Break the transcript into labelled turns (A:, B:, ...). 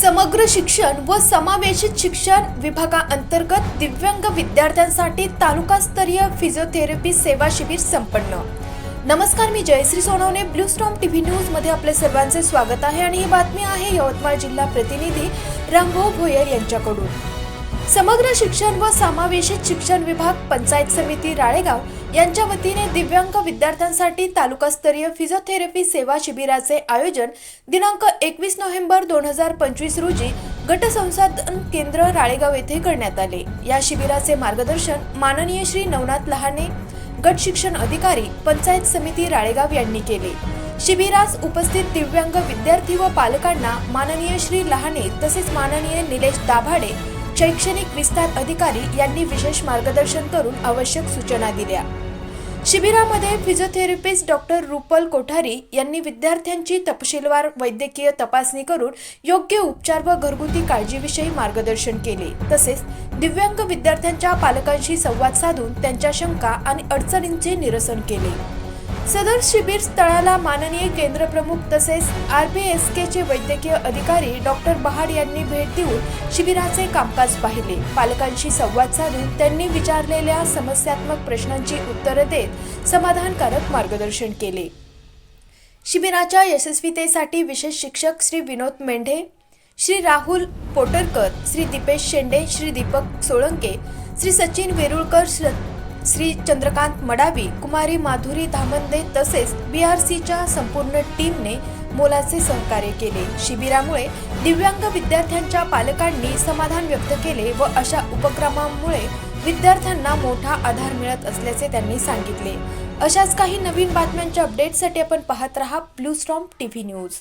A: समग्र शिक्षण व समावेशित शिक्षण विभागाअंतर्गत दिव्यांग विद्यार्थ्यांसाठी तालुकास्तरीय फिजिओथेरपी सेवा शिबिर संपन्न. नमस्कार मी Jayashree Sonawane blue storm TV न्यूजमध्ये आपले सर्वांचे स्वागत आहे आणि ही बातमी आहे यवतमाळ जिल्हा प्रतिनिधी रंगो भोयर यांच्याकडून. समग्र शिक्षण व समावेशित शिक्षण विभाग पंचायत समिती राळेगाव यांच्या वतीने दिव्यांग विद्यार्थ्यांसाठी तालुकास्तरीय फिजिओथेरपी सेवा शिबिराचे आयोजन दिनांक एकवीस नोव्हेंबर दोन हजार पंचवीस रोजी गट संसाधन केंद्र राळेगाव येथे करण्यात आले. या शिबिराचे मार्गदर्शन माननीय श्री नवनाथ लहाने गट शिक्षण अधिकारी पंचायत समिती राळेगाव यांनी केले. शिबिरास उपस्थित दिव्यांग विद्यार्थी व पालकांना माननीय श्री लहाने तसेच माननीय निलेश दाभाडे शैक्षणिक विस्तार अधिकारी यांनी विशेष मार्गदर्शन करून आवश्यक सूचना दिल्या. शिबिरामध्ये फिजिओथेरपिस्ट डॉक्टर रुपल कोठारी यांनी विद्यार्थ्यांची तपशीलवार वैद्यकीय तपासणी करून योग्य उपचार व घरगुती काळजीविषयी मार्गदर्शन केले. तसेच दिव्यांग विद्यार्थ्यांच्या पालकांशी संवाद साधून त्यांच्या शंका आणि अडचणींचे निरसन केले. सदर शिबिर स्थळाला माननीय केंद्रप्रमुख तसेच आर बी एस केचे वैद्यकीय अधिकारी डॉक्टर बहाड यांनी भेट देऊन शिबिराचे कामकाज पाहिले. पालकांशी संवाद साधून त्यांनी विचारलेल्या समस्यात्मक प्रश्नांची उत्तरं देत समाधानकारक मार्गदर्शन केले. शिबिराच्या यशस्वीतेसाठी विशेष शिक्षक श्री विनोद मेंढे श्री राहुल पोटरकर श्री दीपेश शेंडे श्री दीपक सोळंके श्री सचिन वेरुळकर श्र- श्री चंद्रकांत मडावी कुमारी माधुरी धामंदे तसेच बी आर सीच्या संपूर्ण टीमने मोलाचे सहकार्य केले. शिबिरामुळे दिव्यांग विद्यार्थ्यांच्या पालकांनी समाधान व्यक्त केले व अशा उपक्रमामुळे विद्यार्थ्यांना मोठा आधार मिळत असल्याचे त्यांनी सांगितले. अशाच काही नवीन बातम्यांच्या अपडेटसाठी आपण पाहत रहा ब्लू स्टॉम टीव्ही न्यूज